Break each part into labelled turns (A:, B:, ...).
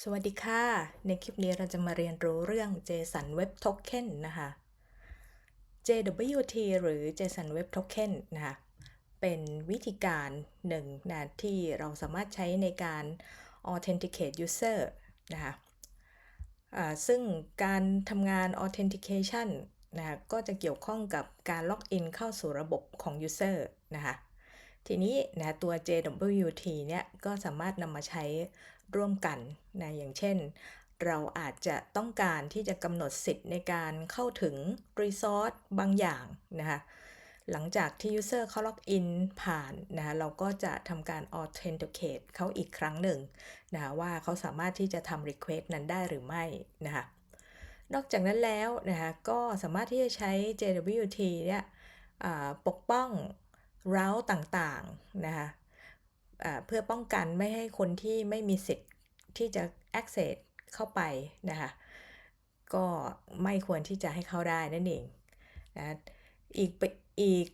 A: สวัสดีค่ะ ในคลิปนี้เราจะมาเรียนรู้เรื่อง JSON Web Token นะคะ JWT หรือ JSON Web Token นะคะเป็นวิธีการหนึ่งนะที่เราสามารถใช้ในการ authenticate user นะคะอ่าซึ่งการทำงาน authentication นะคะก็จะเกี่ยวข้องกับการล็อกอินเข้าสู่ระบบของ user นะคะทีนี้นะตัว JWT เนี่ยก็สามารถนำมาใช้ ร่วมกันนะอย่างเช่น เราอาจจะต้องการที่จะกำหนดสิทธิ์ในการเข้าถึง resource บางอย่างนะคะหลังจากที่ user เขาล็อกอินผ่านนะเราก็จะทำการ authenticate เขาอีกครั้งหนึ่งนะว่าเขาสามารถที่จะทำ request นั้นได้หรือไม่นะคะนอกจากนั้นแล้วนะคะก็สามารถที่จะใช้ JWT เนี่ยปกป้อง route ต่างๆนะคะ เพื่อป้องกันไม่ให้คนที่ไม่มีสิทธิ์ที่จะ access เข้าไปนะคะก็ไม่ควรที่จะให้เข้าได้นั่นเองนะอีกอีก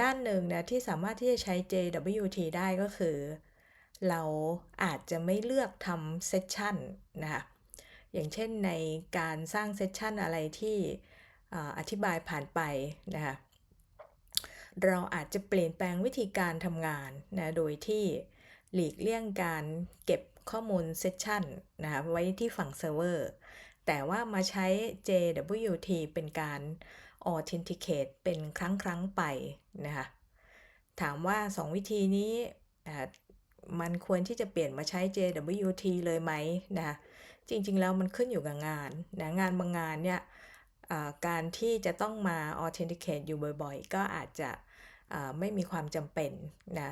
A: ด้านหนึ่งนะที่สามารถที่จะใช้ JWT ได้ก็คือ เราอาจจะไม่เลือกทำเซสชันนะคะอย่างเช่นในการสร้างเซสชันอะไรที่อธิบายผ่านไปนะคะ เราอาจจะเปลี่ยนแปลงวิธีการทำงานนะโดยที่หลีกเลี่ยงการเก็บข้อมูลเซสชันนะคะไว้ที่ฝั่งเซิร์ฟเวอร์ แต่ว่ามาใช้ JWT เป็นการ authenticate เป็นครั้งครั้งไปนะคะถามว่า 2 วิธีนี้มันควรที่จะเปลี่ยนมาใช้ JWT เลยไหมนะจริงๆ แล้วมันขึ้นอยู่กับงานนะงานบางงานเนี่ย การที่จะต้องมา authenticate อยู่บ่อยๆ ก็อาจจะไม่มีความจำเป็นนะ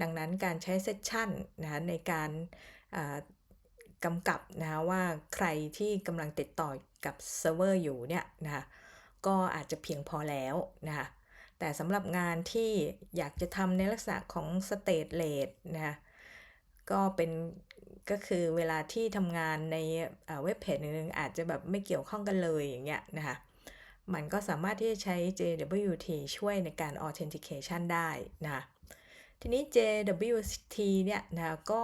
A: ดังนั้นการใช้เซสชันนะในการกำกับนะว่าใครที่กำลังติดต่อกับเซิร์ฟเวอร์อยู่เนี่ยนะคะก็อาจจะเพียงพอแล้วนะคะแต่สำหรับงานที่อยากจะทำในลักษณะของ state rate นะก็เป็นก็คือเวลาที่ทำงานในเว็บเพจหนึ่งอาจจะแบบไม่เกี่ยวข้องกันเลยอย่างเงี้ยนะคะ มันก็สามารถที่จะใช้ JWT ช่วยในการ authentication ได้นะทีนี้ JWT เนี่ยนะก็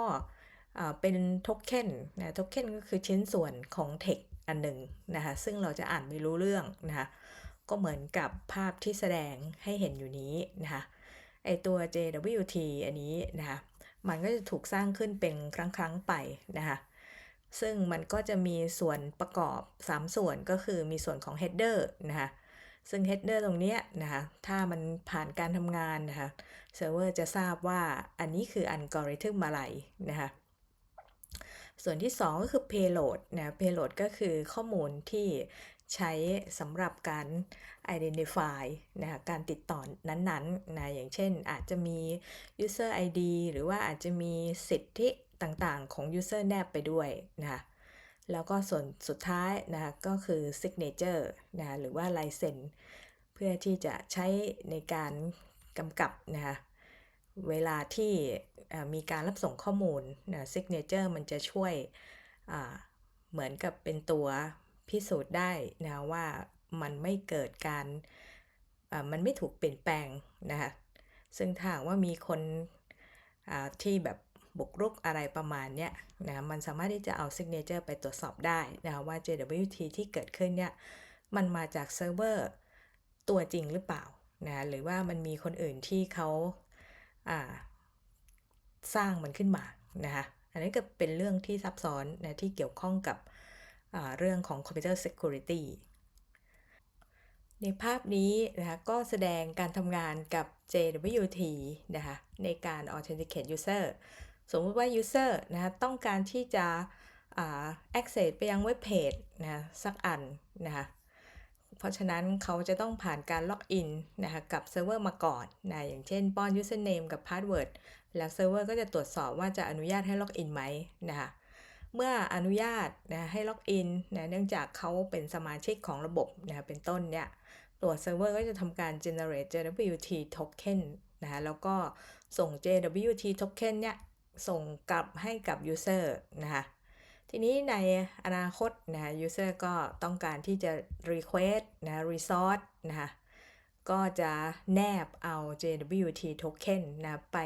A: เป็นโทเค็นนะโทเค็นก็คือชิ้นส่วนของ text อันหนึ่งนะคะซึ่งเราจะอ่านไม่รู้เรื่องนะคะก็เหมือนกับภาพที่แสดงให้เห็นอยู่นี้นะคะไอตัว JWT อันนี้นะคะมันก็จะถูกสร้างขึ้นเป็นครั้งๆไปนะคะ ซึ่งมันก็จะมีส่วนประกอบ 3 ส่วนก็คือมีส่วนของ header นะคะซึ่ง header ตรงนี้นะคะถ้ามันผ่านการทำงานนะคะเซิร์ฟเวอร์จะทราบว่าอันนี้คืออัลกอริทึมอะไรนะคะส่วนที่ 2 ก็คือ payload นะ payload ก็คือข้อมูลที่ใช้สำหรับการ identify นะคะการติดต่อนั้นๆนะอย่างเช่นอาจจะมี user ID หรือว่าอาจจะมีสิทธิ ต่างๆของ user แนบไปด้วยนะคะแล้วก็ส่วนสุดท้ายนะคะก็คือ signature นะคะหรือว่าลายเซ็นเพื่อที่จะใช้ในการกำกับนะคะเวลาที่มีการรับส่งข้อมูลนะ signature มันจะช่วยเหมือนกับเป็นตัวพิสูจน์ได้นะว่ามันไม่เกิดการมันไม่ถูกเปลี่ยนแปลงนะคะซึ่งถ้าว่ามีคนที่แบบ บุกรุกอะไรประมาณเนี้ยนะมันสามารถที่จะเอา signature ไปตรวจสอบได้นะว่า JWT ที่เกิดขึ้นเนี่ยมันมาจากเซิร์ฟเวอร์ตัวจริงหรือเปล่านะหรือว่ามันมีคนอื่นที่เขาาสร้างมันขึ้นมานะคะอันนี้ก็เป็นเรื่องที่ซับซ้อนนะที่เกี่ยวข้องกับเรื่องของ Computer Security ในภาพนี้นะคะก็แสดงการทำงานกับ JWT นะคะในการ authenticate user สมมติว่า user นะคะต้องการที่จะ access ไปยังเว็บเพจนะสักอันนะคะเพราะฉะนั้นเขาจะต้องผ่านการล็อกอินนะคะกับเซิร์ฟเวอร์มาก่อนนะอย่างเช่นป้อน username กับ password แล้วเซิร์ฟเวอร์ก็จะตรวจสอบว่าจะอนุญาตให้ล็อกอินไหมนะคะเมื่ออนุญาตนะให้ล็อกอินนะเนื่องจากเขาเป็นสมาชิกของระบบนะเป็นต้นเนี่ยตัวเซิร์ฟเวอร์ก็จะทำการ generate JWT token นะคะแล้วก็ส่ง JWT token เนี่ย ส่งกลับให้กับ user นะคะทีนี้ในอนาคตนะะ user ก็ต้องการที่จะ request นะ resource นะคะก็จะแนบเอา JWT token นะไป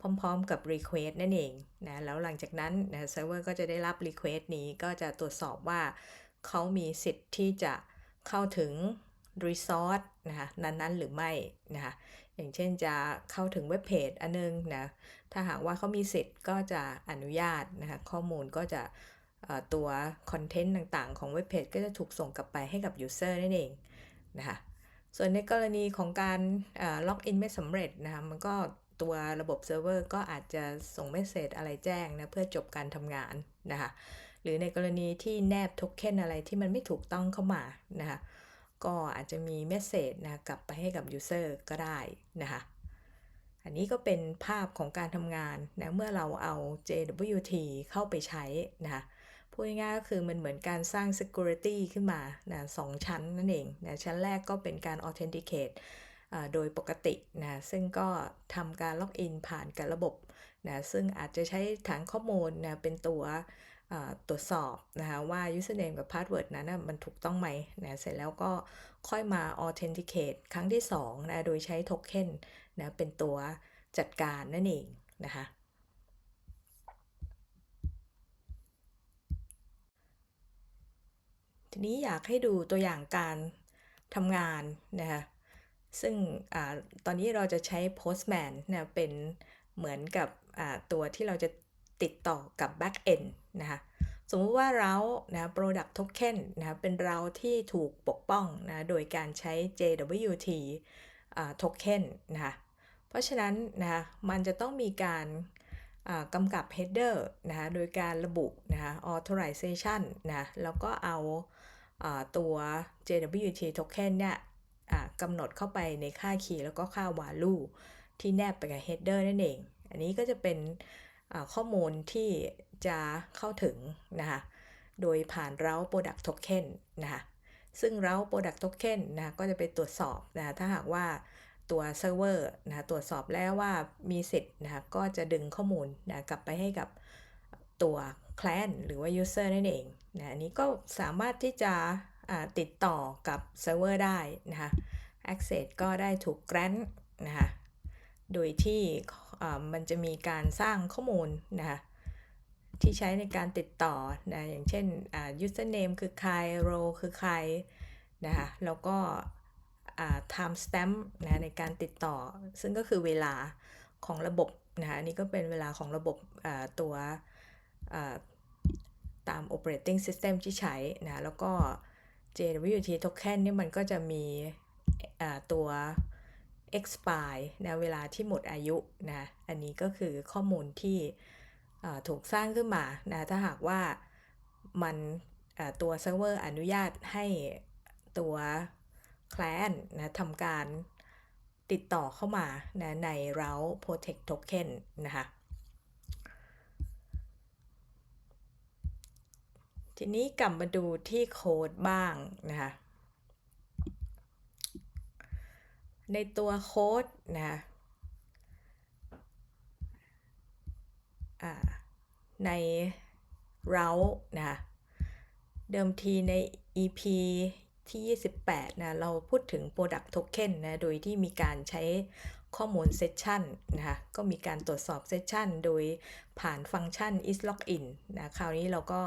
A: พร้อมๆกับ request นั่นเองนะแล้วหลังจากนั้นนะเซิร์ฟเวอร์ก็จะได้รับ request นี้ก็จะตรวจสอบว่าเขามีสิทธิ์ที่จะเข้าถึง resource นะคะนั้นๆหรือไม่นะคะ อย่างเช่นจะเข้าถึงเว็บเพจอันนึงนะ ถ้าหากว่าเขามีสิทธิ์ก็จะอนุญาตนะคะข้อมูลก็จะตัวคอนเทนต์ต่างๆ ของเว็บเพจก็จะถูกส่งกลับไปให้กับ user นั่นเองนะคะส่วนในกรณีของการล็อกอินไม่สำเร็จนะคะมันก็ตัวระบบเซิร์ฟเวอร์ก็อาจจะส่งเมสเซจอะไรแจ้งนะเพื่อจบการทำงานนะคะหรือในกรณีที่แนบโทเค็นอะไรที่มันไม่ถูกต้องเข้ามานะคะ ก็อาจจะมีเมสเซจนะกลับไปให้กับ User ก็ได้นะคะอันนี้ก็เป็นภาพของการทำงานนะเมื่อเราเอา JWT เข้าไปใช้นะคะพูดง่ายๆก็คือมันเหมือนการสร้าง security ขึ้นมานะสองชั้นนั่นเองนะชั้นแรกก็เป็นการ authenticate โดยปกตินะซึ่งก็ทำการล็อกอินผ่านกับระบบนะซึ่งอาจจะใช้ฐานข้อมูลนะเป็นตัว ตรวจสอบนะคะว่า username กับ password นั้นนะมันถูกต้องไหมนะเสร็จแล้วก็ค่อยมา authenticate ครั้งที่2นะโดยใช้โทเค็นนะเป็นตัวจัดการนั่นเองนะคะทีนี้อยากให้ดูตัวอย่างการทำงานนะคะซึ่งอตอนนี้เราจะใช้ Postman นะเป็นเหมือนกับตัวที่เราจะ ติดต่อกับ Backend นะคะสมมติว่าเรานะ product token นะเป็นเราที่ถูกปกป้องนะโดยการใช้ JWT token นะคะเพราะฉะนั้นนะมันจะต้องมีการกำกับ header นะคะโดยการระบุนะคะ authorization นะแล้วก็เอาตัว JWT token เนี่ยกำหนดเข้าไปในค่า key แล้วก็ค่า value ที่แนบไปกับ header นั่นเอง อันนี้ก็จะเป็น ข้อมูลที่จะเข้าถึงนะคะโดยผ่าน route product token นะคะซึ่ง route product token นะก็จะไปตรวจสอบนะถ้าหากว่าตัวเซิร์ฟเวอร์นะตรวจสอบแล้วว่ามีสิทธิ์นะก็จะดึงข้อมูลนะกลับไปให้กับตัว client หรือว่า user นั่นเองนะอันนี้ก็สามารถที่จะติดต่อกับเซิร์ฟเวอร์ได้นะคะ access ก็ได้ถูก grant นะคะโดยที่ มันจะมีการสร้างข้อมูลนะคะที่ใช้ในการติดต่อนะอย่างเช่น username คือใคร role คือใครนะคะแล้วก็ time stamp นะในการติดต่อ ซึ่งก็คือเวลาของระบบนะคะนี่ก็เป็นเวลาของระบบตัวตาม operating system ที่ใช้นะแล้วก็ JWT token นี่มันก็จะมีตัว expire นะเวลาที่หมดอายุนะอันนี้ก็คือข้อมูลที่ถูกสร้างขึ้นมานะถ้าหากว่ามันตัวเซิร์ฟเวอร์อนุญาตให้ตัว client นะทำการติดต่อเข้ามานะใน route protect token นะคะทีนี้กลับมาดูที่โค้ดบ้างนะคะ ในตัวโค้ดนะใน route นะเดิมทีใน EP ที่ 28 นะ เราพูดถึง Product Token นะ โดยที่มีการใช้ข้อมูล Session นะคะ ก็มีการตรวจสอบ Session โดยผ่านฟังก์ชัน is login นะ คราวนี้เราก็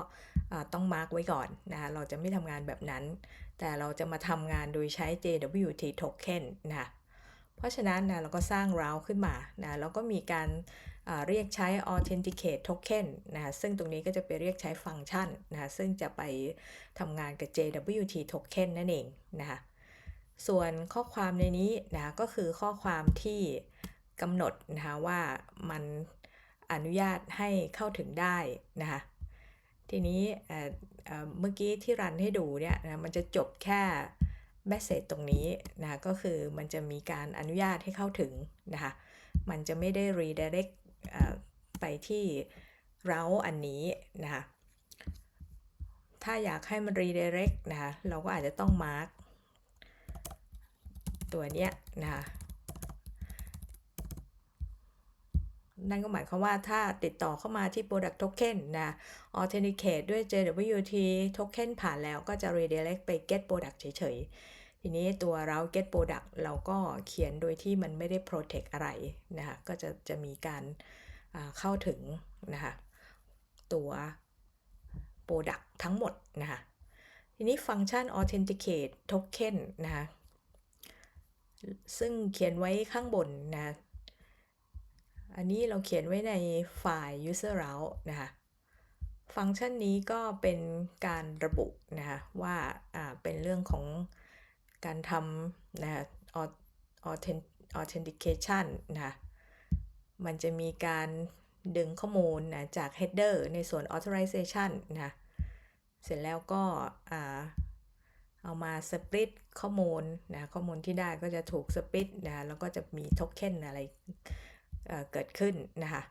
A: ต้องมาร์กไว้ก่อนนะ เราจะไม่ทำงานแบบนั้น แต่เราจะมาทำงานโดยใช้ JWT token นะเพราะฉะนั้นนะเราก็สร้าง route ขึ้นมานะแล้วก็มีการเรียกใช้ authenticate token นะซึ่งตรงนี้ก็จะไปเรียกใช้ฟังก์ชันนะซึ่งจะไปทำงานกับ JWT token นั่นเองนะคะส่วนข้อความในนี้นะก็คือข้อความที่กำหนดนะคะว่ามันอนุญาตให้เข้าถึงได้นะคะทีนี้ เมื่อกี้ที่รันให้ดูเนี่ยนะมันจะจบแค่แมสเซจตรงนี้นะก็คือมันจะมีการอนุญาตให้เข้าถึงนะคะมันจะไม่ได้ redirect ไปที่เราอันนี้นะคะถ้าอยากให้มัน redirect นะคะเราก็อาจจะต้อง mark ตัวเนี้ยนะคะ นั่นก็หมายความว่าถ้าติดต่อเข้ามาที่ product token นะ authenticate ด้วย JWT token ผ่านแล้วก็จะ redirect ไป get product เฉยๆ ทีนี้ตัว route get product เราก็เขียนโดยที่มันไม่ได้ protect อะไรนะคะก็จะจะมีการเข้าถึงนะคะตัว product ทั้งหมดนะคะทีนี้ฟังก์ชัน authenticate token นะคะซึ่งเขียนไว้ข้างบนนะ อันนี้เราเขียนไว้ในไฟล์ user route นะคะ ฟังก์ชันนี้ก็เป็นการระบุนะคะว่าเป็นเรื่องของการทำนะ authentication นะคะมันจะมีการดึงข้อมูลนะจาก header ในส่วน authorization นะเสร็จแล้วก็เอามาสปริตข้อมูลนะข้อมูลที่ได้ก็จะถูกสปริตนะแล้วก็จะมีโทเค็นอะไร เเกิดขึ้นนะคะ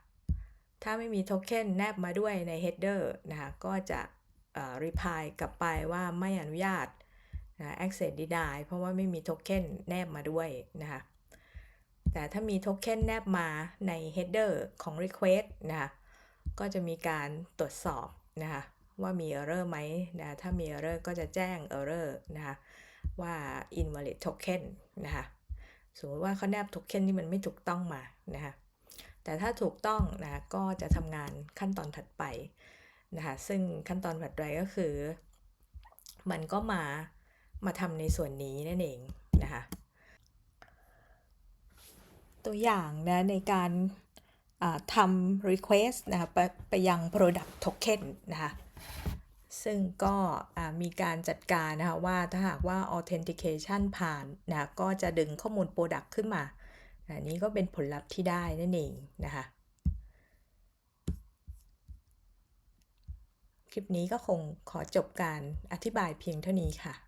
A: ถ้าไม่มีโทเค็นแนบมาด้วยใน header นะคะก็จะเอ่อ reply กลับไปว่าไม่อนุญาตนะ access deny เพราะว่าไม่มีโทเค็นแนบมาด้วยนะคะแต่ถ้ามีโทเค็นแนบมาใน header ของ request นะคะก็จะมีการตรวจสอบนะคะว่ามี error ไหมนะถ้ามี error ก็จะแจ้ง error นะคะว่า invalid token นะคะสมมติว่าเขาแนบโทเค็นที่มันไม่ถูกต้องมานะคะ แต่ถ้าถูกต้องนะก็จะทำงานขั้นตอนถัดไปนะคะซึ่งขั้นตอนถัดไปก็คือ มันก็มามาทำในส่วนนี้นั่นเองนะคะตัวอย่างนะในการทำ request นะคะไปไปยัง product token นะคะซึ่งก็มีการจัดการนะคะว่าถ้าหากว่า authentication ผ่านนะก็จะดึงข้อมูล product ขึ้นมา อันนี้ก็เป็นผลลัพธ์ที่ได้นั่นเองนะคะ คลิปนี้ก็คงขอจบการอธิบายเพียงเท่านี้ค่ะ